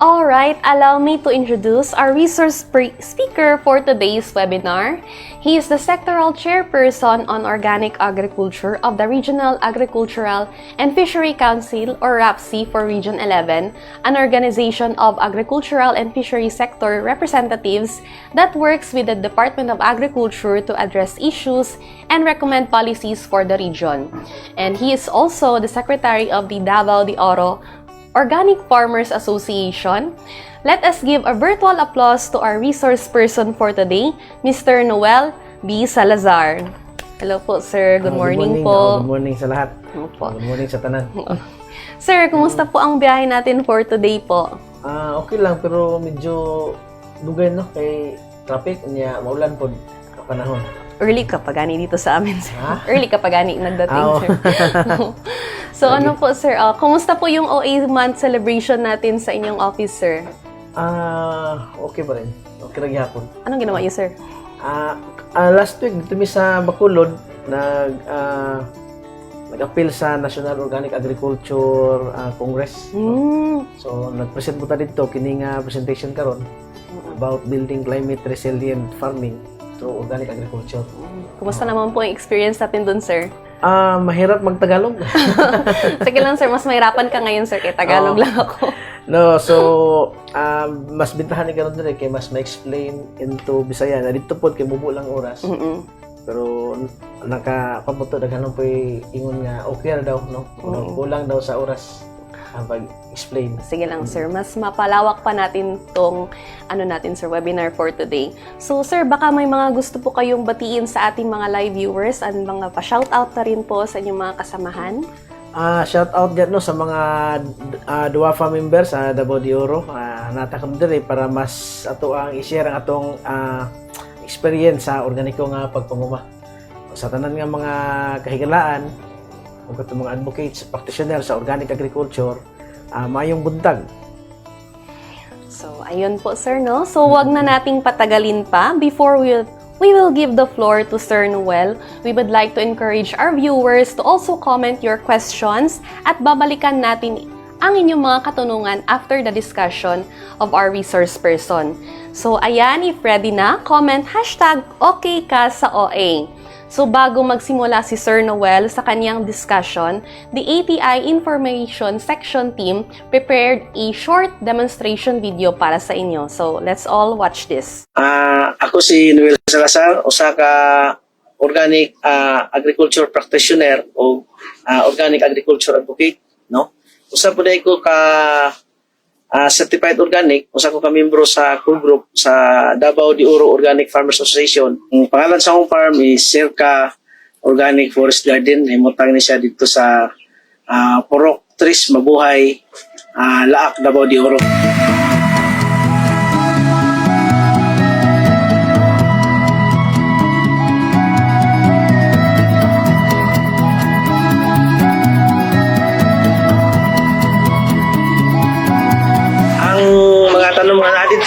Alright, allow me to introduce our resource speaker for today's webinar. He is the sectoral chairperson on organic agriculture of the Regional Agricultural and Fishery Council or RAPSI for Region 11, an organization of agricultural and fishery sector representatives that works with the Department of Agriculture to address issues and recommend policies for the region. And he is also the secretary of the Davao de Oro Organic Farmers Association. Let us give a virtual applause to our resource person for today, Mr. Noel B. Salazar. Hello po, sir. Good Ah, morning, Oh, po. good morning sa lahat. Good morning sa tanan. Sir, kumusta po ang biyahe natin for today po? Ah, okay lang pero medyo dugay no kay traffic niya maulan ka panahon. Early ka pa gani dito sa amin, sir. Ha? Early ka pa gani nagdating, Ah, oo. sir. so, ano po, sir? ah, kumusta po yung OA month celebration natin sa inyong office, sir? Ah, okay pa rin. Okay ra gyapon. Anong ginawa niyo, sir? Ah, ah, last week dito mi sa Bacolod nag ah, nag-appeal sa National Organic Agriculture ah, Congress. Hmm. So nag-present mo ta dito kini nga presentation karon about building climate resilient farming through organic agriculture. Kumusta naman po yung experience natin dun, sir? Ah, mahirap magtagalog. Sige lang, sir. Mas mahirapan ka ngayon, sir. Kaya Tagalog Oo. lang ako. No, so um, mas bintahan ni karon dire kay mas ma-explain into Bisaya na dito pod kay mubo lang oras. Mm-mm. Pero naka pamuto daghanon po ingon nga okay ra daw no. Oo. Kulang daw sa oras ang pag-explain. Sige lang, sir. Mas mapalawak pa natin tong ano natin, sir, webinar for today. So, sir, baka may mga gusto po kayong batiin sa ating mga live viewers at mga pa-shoutout na rin po sa inyong mga kasamahan. Ah, shout out dyan no sa mga uh, Duwafa members sa Davao de Oro. Ah, natakam dire para mas ato ang i-share ang atong ah, experience sa organiko nga pagpamuma. Sa tanan nga mga kahigalaan ug katong mga advocates, practitioner sa organic agriculture, ah, mayong buntag. So, ayun po, sir, no? So, wag na nating patagalin pa. Before we we will give the floor to Sir Noel, we would like to encourage our viewers to also comment your questions at babalikan natin ang inyong mga katanungan after the discussion of our resource person. So, ayan, if ready na, comment hashtag okay ka sa OA. So bago magsimula si Sir Noel sa kanyang discussion, the ATI Information Section team prepared a short demonstration video para sa inyo. So let's all watch this. Ah, ako si Noel Salazar, usa ka organic ah, agriculture practitioner o ah, organic agriculture advocate, no? Usa dahil ko ka ah, certified organic, usa ko ka sa core group sa Davao de Oro Organic Farmers Association. Ang pangalan sa akong farm is Circa Organic Forest Garden. Himutang ni siya dito sa ah, Porok Tris Mabuhay, ah, Laak, Davao de Oro.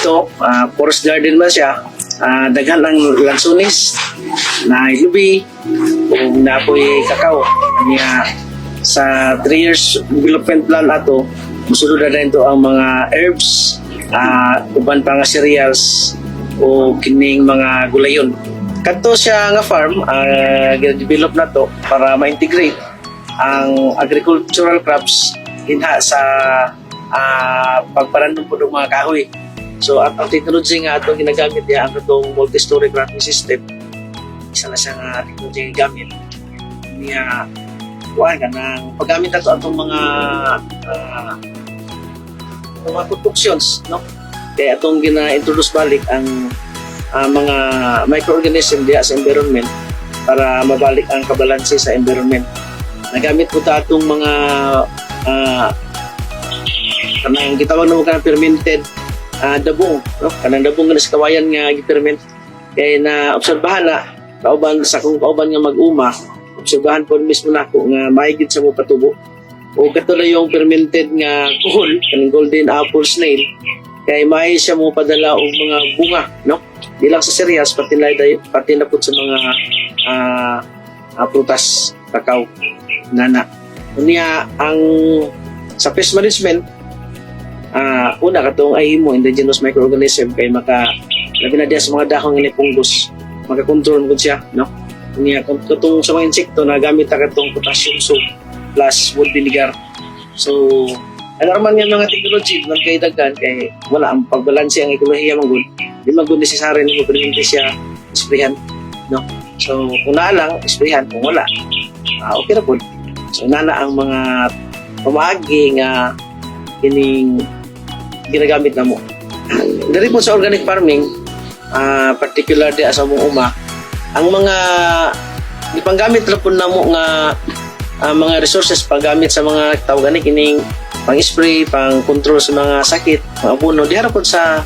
Dito, ah, forest garden man siya, ah, daghan ang lansunis, na lubi, o napoy kakao. Kanya sa 3 years development plan ato, musulod na rin ang mga herbs, ah, uban pa nga cereals, o kining mga gulayon. Kadto siya nga farm, uh, develop na to para ma-integrate ang agricultural crops dinha sa ah pagparandong po ng mga kahoy. So at ang technology nga ato ginagamit niya ang itong multi-story cropping system. Isa na siya nga technology nga gamit. Niya kuha ka ng paggamit nato atong mga ah, mga productions, no? Kaya atong gina-introduce balik ang ah, mga microorganism diya sa environment para mabalik ang kabalanse sa environment. Nagamit ko ta atong mga ah, kanang gitawag na kanang fermented ah, dabong no? Kanang dabong nga sa nga giferment kay na obserbahan na kauban sa kung kauban nga mag-uma obserbahan po mismo nako nga mahigit sa mo patubo. O katulad yung fermented nga kuhol kanang golden apple snail kay may siya mo padala og mga bunga no? Di lang sa cereals pati na pati na sa mga ah, ah, prutas nana. Unya ang sa pest management ah una katong ay mo indigenous microorganism kay maka labi na sa mga dahon nga ni fungus. Makakontrol mo siya no? Niya katong sa mga insekto na gamit ta katong potassium soap plus wood vinegar. So alarman nga mga technology ng kay kay wala ang pagbalanse ang ekolohiya man gud di man gud necessary nimo permente siya isprehan no? So kung naa lang isprehan kung wala ah, okay na po. So nana ang mga pamaagi nga kining ginagamit na mo Dari po sa organic farming, ah particular di sa mong uma, ang mga ipanggamit ra po na mo nga ah, mga resources paggamit sa mga tawag ani kining pang-spray, pang-control sa mga sakit, mga puno, di harapon sa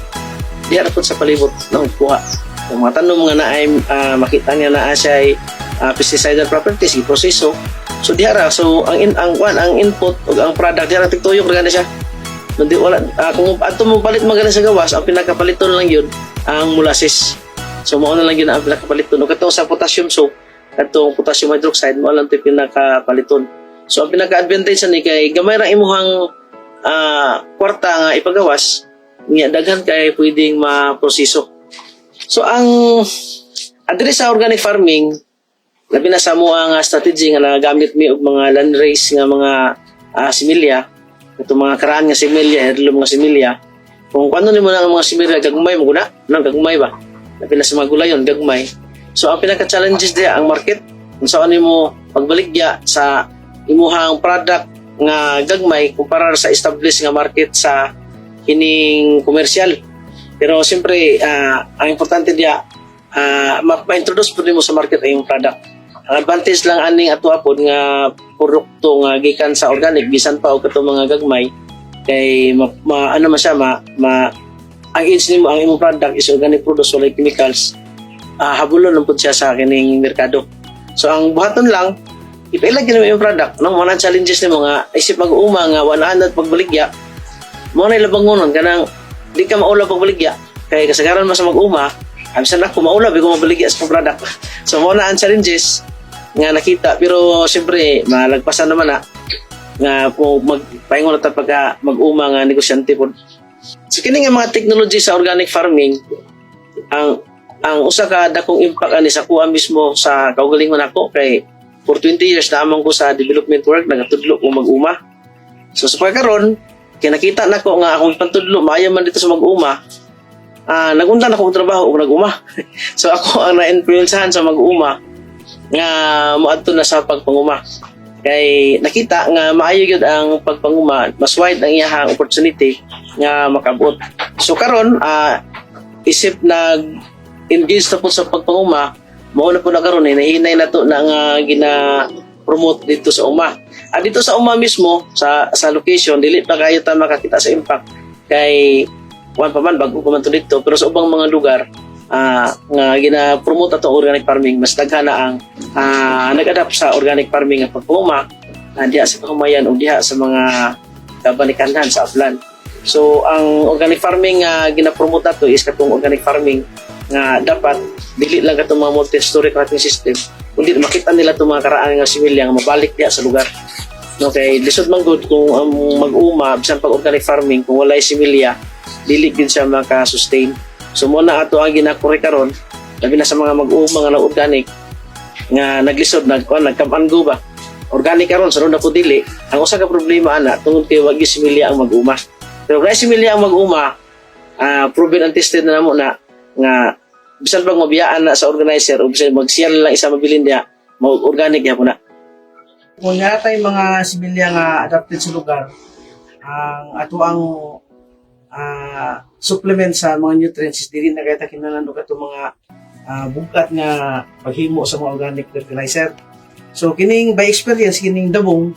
di harapon sa palibot ng kuha. Ang mga tanong nga na ay ah, makita niya na siya ay ah, pesticidal properties, i-proseso. So di hara, so ang in, ang kwan, ang input ug ang product di hara tigtuyok ra siya. Hindi wala ah, kung ato mo palit magaling sa gawas, ang pinakapaliton lang yun ang molasses. So mao na lang yun ang pinakapaliton. O katong sa potassium soap, katong potassium hydroxide mo lang 'to pinakapaliton. So ang pinaka-advantage ni kay gamay ra imuhang ah, kwarta nga ipagawas, niya daghan kay pwedeng maproseso. So ang adre sa organic farming, labi na sa mo ang strategy nga nagamit mi og mga land race nga mga ah, similya ito mga karaan nga similya, heirloom nga similya, kung ano ni mo na ang mga similya, gagmay mo guna, nang gagmay ba? Napila sa mga gulayon, gagmay. So ang pinaka-challenges diya ang market, kung saan mo pagbaligya sa imuhang product nga gagmay kumpara sa established nga market sa kining komersyal. Pero siyempre, ah, ang importante diya, ma- ma-introduce po mo sa market ang product. Advantage lang aning ato apod nga produkto nga gikan sa organic bisan pa og kato mga gagmay kay ma, ma- ano man siya ma, ma ang age nimo ang imong product is organic products wala chemicals. Ah habulon lang pud siya sa kining merkado. So ang buhaton lang ipailag gyud mo yung product. No mo challenges nimo nga isip mag-uma nga 100 pagbaligya. Mo na ilabangonon kanang di ka maula pagbaligya. Kay kasagaran mo sa mag-uma Abisan ako, maula, ko mabaligya sa product. so, mo na ang challenges nga nakita. Pero siyempre malagpasan naman na nga kung magpaingon na pagka mag-uma nga negosyante po. So kini nga mga technology sa organic farming ang ang usa ka dakong impact ani sa kuha mismo sa kaugalingon ako kay for 20 years na ko sa development work nagatudlo ko mag-uma. So sa pagkaron kay nakita nako nga akong pantudlo maayo man dito sa mag-uma ah nagundan ako og trabaho ug nag-uma so ako ang na-influencehan sa mag-uma nga moadto na sa pagpanguma. Kay nakita nga maayo gyud ang pagpanguma mas wide ang iyahang opportunity nga makabot. So karon ah, isip nag engage na po sa pagpanguma mao na po na karon eh na to na nga gina promote dito sa uma. At dito sa uma mismo sa sa location dili pa kayo ta makakita sa impact. Kay wan pa man bago ko man to dito pero sa ubang mga lugar ah nga gina-promote ato organic farming mas daghan na ang ah, nag-adapt sa organic farming nga pagpuma uh, diha sa kahumayan o diha sa mga kabanikanhan sa upland. So ang organic farming nga gina-promote nato is katong organic farming nga dapat dili lang katong mga multi-story cropping system kundi makita nila itong mga karaan nga similya nga mabalik diha sa lugar. No kay lisod man gud kung ang mag-uma bisan pag organic farming kung walay similya dili gid siya maka-sustain. So mo na ato ang ginakuri karon labi na sa mga mag-uuma nga organic nga naglisod nag nagkamanggo ba? Organic karon sa na po dili ang usa ka problema ana tungod kay wag similya ang mag-uma. Pero kay similya ang mag-uma ah proven and tested na namo na nga bisan pag mabiyaan na sa organizer o bisan mag-share lang isa mabilin diha mo organic ya na. Kung yatay mga similya nga adapted sa lugar ang ato ang ah, supplement sa mga nutrients is dili na kaya kinahanglan og ato mga ah, bukat nga paghimo sa mga organic fertilizer. So kining by experience kining dabong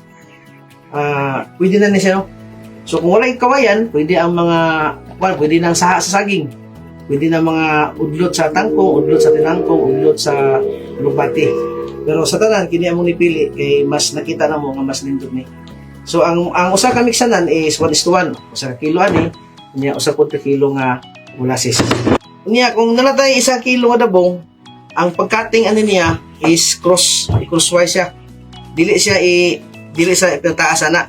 ah pwede na ni siya. So kung wala kawayan, pwede ang mga well, pwede nang saha sa saging. Pwede na mga udlot sa tangkong, udlot sa tinangkong, udlot sa lubati. Pero sa tanan kini among nipili kay mas nakita na mo nga mas nindot ni. So ang ang usa ka mixanan is 1 is to 1. Usa ka kilo ani, Unya usa pud ka kilo nga molasses. Unya kung nalatay isa kilo nga dabong, ang pagkating ano niya is cross crosswise siya. Dili siya i dili sa pinataas ana.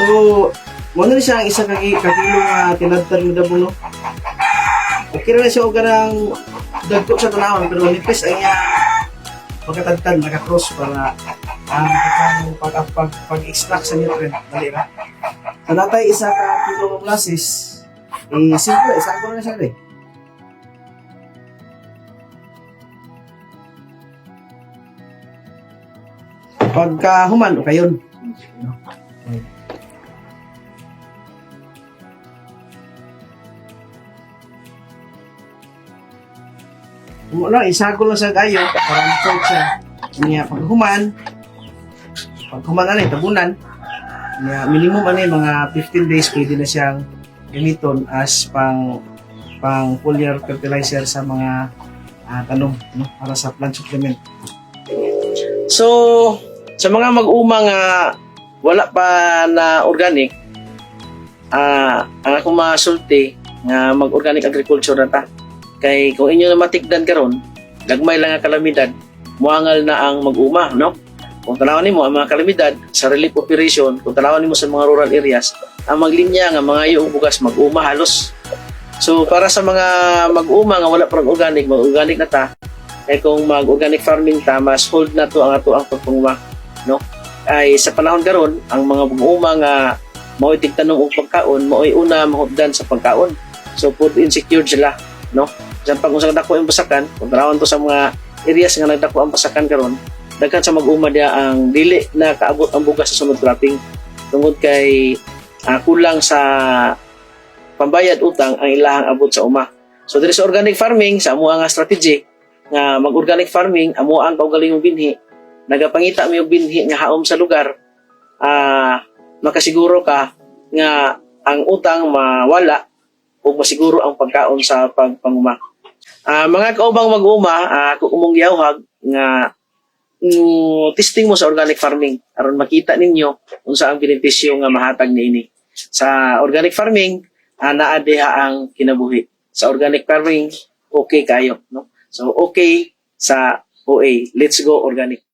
So, mo na siya ang isang kaki kakilo nga tinadtar mo dabulo. Okay ra na siya og kanang dagko sa tanawon pero nipis ay niya pagkatadtad naka-cross para ang um, pag pag pag, pag extract sa nutrient dali ra. Sa natay isa ka molasses, eh simple, isa ko na siya rin. Pagka human, o kayon. Wala, isagol lang sa kayo para siya. Niya, pag human, pag human rin, tabunan, niya, minimum ano mga 15 days pwede na siyang gamiton as pang pang foliar fertilizer sa mga ah, tanong no, para sa plant supplement. So, sa mga mag-uma nga wala pa na organic, ah ang akong masulti nga mag-organic agriculture na ta. Kay kung inyo na matigdan karon, gagmay lang ang kalamidad, muangal na ang mag-uma, no? Kung tanawan nimo ang mga kalamidad sa relief operation, kung tanawan nimo sa mga rural areas, ang maglinya nga mga yung bugas mag-uma halos. So para sa mga mag-uma nga wala pang organic, mag-organic na ta, eh kung mag-organic farming ta, mas hold na to ang ato ang pagpanguma, no? Ay sa panahon karon, ang mga mag-uma nga mao'y tigtanong og pagkaon, mao'y una mahuddan sa pagkaon. So food insecure sila, no? Sa pag usang dako ang basakan, kung to sa mga areas nga nagdako ang basakan karon, daghan sa mag-uma dia ang dili na kaabot ang bugas sa sunod cropping tungod kay ah, kulang sa pambayad utang ang ilahang abot sa uma. So diri sa organic farming sa amo nga strategy nga mag-organic farming amo ang kaugaling mong binhi nagapangita mi og binhi nga haom sa lugar ah makasiguro ka nga ang utang mawala ug masiguro ang pagkaon sa pagpanguma. Ah mga kaubang mag-uma, ah, ako umong nga mm, testing mo sa organic farming aron makita ninyo unsa ang benepisyo nga mahatag niini. Sa organic farming, ah, naa diha ang kinabuhi. Sa organic farming, okay kayo, no? So okay sa OA. Let's go organic.